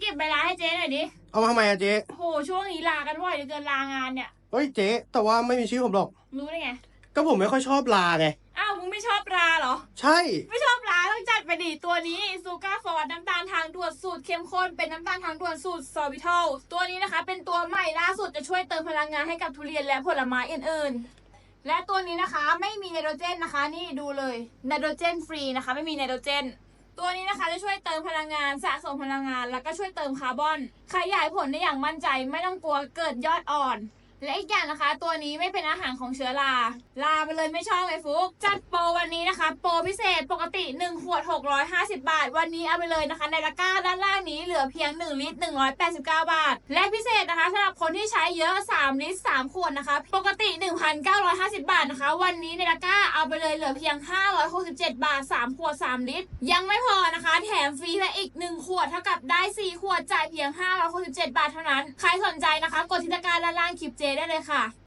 เก็บใบลาให้เจ๊หน่อยดิ เอามาทำไมอะเจ๊โห ช่วงนี้ลากันบ่อยเหลือเกินลางานเนี่ย เฮ้ยเจ๊แต่ว่าไม่มีชื่อผมหรอก รู้ได้ไง ก็ผมไม่ค่อยชอบลาไง อ้าวมึงไม่ชอบลาเหรอ ใช่ ไม่ชอบลาต้องจัดไปดิตัวนี้ซูการ์ฟอร์ดน้ำตาลทางด่วนสูตรเข้มข้นเป็นน้ำตาลทางด่วนสูตรซอบิทอลตัวนี้นะคะ เป็นตัวใหม่ล่าสุดจะช่วยเติมพลังงานให้กับทุเรียนและผลไม้อื่นๆและตัวนี้นะคะไม่มีไนโตรเจนนะคะ นี่ดูเลยไนโตรเจนฟรีนะคะ ไม่มีไนโตรเจน ตัวนี้นะคะจะช่วยเติมพลังงานสะสมพลังงาน แล้วก็ช่วยเติมคาร์บอน ขยายผลได้อย่างมั่นใจไม่ต้องกลัวเกิดยอดอ่อน และอีกอย่างนะคะ ตัวนี้ไม่เป็นอาหารของเชื้อราลาไปเลยไม่ชอบเลยฟุกจัด โปรพิเศษปกติ 1 ขวด 650 บาท วันนี้เอาไปเลยนะคะ ในตะกร้าด้านล่างนี้เหลือเพียง 1 ลิตร 189 บาท และพิเศษนะคะสำหรับคนที่ใช้เยอะ 3 ลิตร 3 ขวดนะคะ ปกติ 1,950 บาทนะคะ วันนี้ในตะกร้าเอาไปเลยเหลือเพียง 567 บาท 3 ขวด 3 ลิตร ยังไม่พอนะคะ แถมฟรีและอีก 1 ขวดเท่ากับได้ 4 ขวดจ่ายเพียง567บาทเท่านั้น ใครสนใจนะคะ กดที่ตะกร้าด้านล่างคลิปเจได้เลยค่ะ